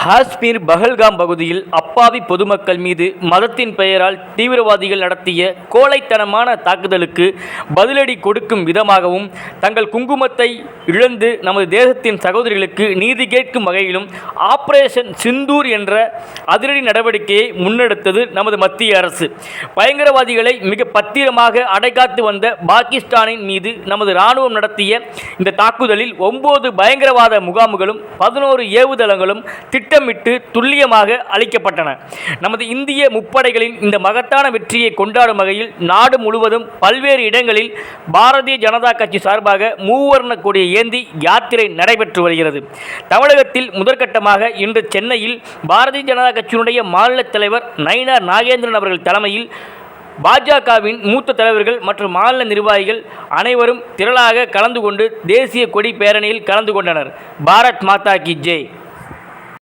காஷ்மீர் பஹல்காம் பகுதியில் அப்பாவி பொதுமக்கள் மீது மதத்தின் பெயரால் தீவிரவாதிகள் நடத்திய கோழைத்தனமான தாக்குதலுக்கு பதிலடி கொடுக்கும் விதமாகவும் தங்கள் குங்குமத்தை இழந்து நமது தேசத்தின் சகோதரிகளுக்கு நீதி கேட்கும் வகையிலும் ஆபரேஷன் சிந்தூர் என்ற அதிரடி நடவடிக்கையை முன்னெடுத்தது நமது மத்திய அரசு. பயங்கரவாதிகளை மிக பத்திரமாக அடைகாத்து வந்த பாகிஸ்தானின் மீது நமது இராணுவம் நடத்திய இந்த தாக்குதலில் ஒன்பது பயங்கரவாத முகாம்களும் பதினோரு ஏவுதளங்களும் திட்ட திட்டமிட்டு துல்லியமாக அளிக்கப்பட்டன. நமது இந்திய முப்படைகளின் இந்த மகத்தான வெற்றியை கொண்டாடும் வகையில் நாடு முழுவதும் பல்வேறு இடங்களில் பாரதிய ஜனதா கட்சி சார்பாக மூவர்ண கொடியை ஏந்தி யாத்திரை நடைபெற்று வருகிறது. தமிழகத்தில் முதற்கட்டமாக இன்று சென்னையில் பாரதிய ஜனதா கட்சியினுடைய மாநில தலைவர் நயினார் நாகேந்திரன் அவர்கள் தலைமையில் பாஜகவின் மூத்த தலைவர்கள் மற்றும் மாநில நிர்வாகிகள் அனைவரும் திரளாக கலந்து கொண்டு தேசிய கொடி பேரணியில் கலந்து கொண்டனர். பாரத் மாதா கி ஜெய்.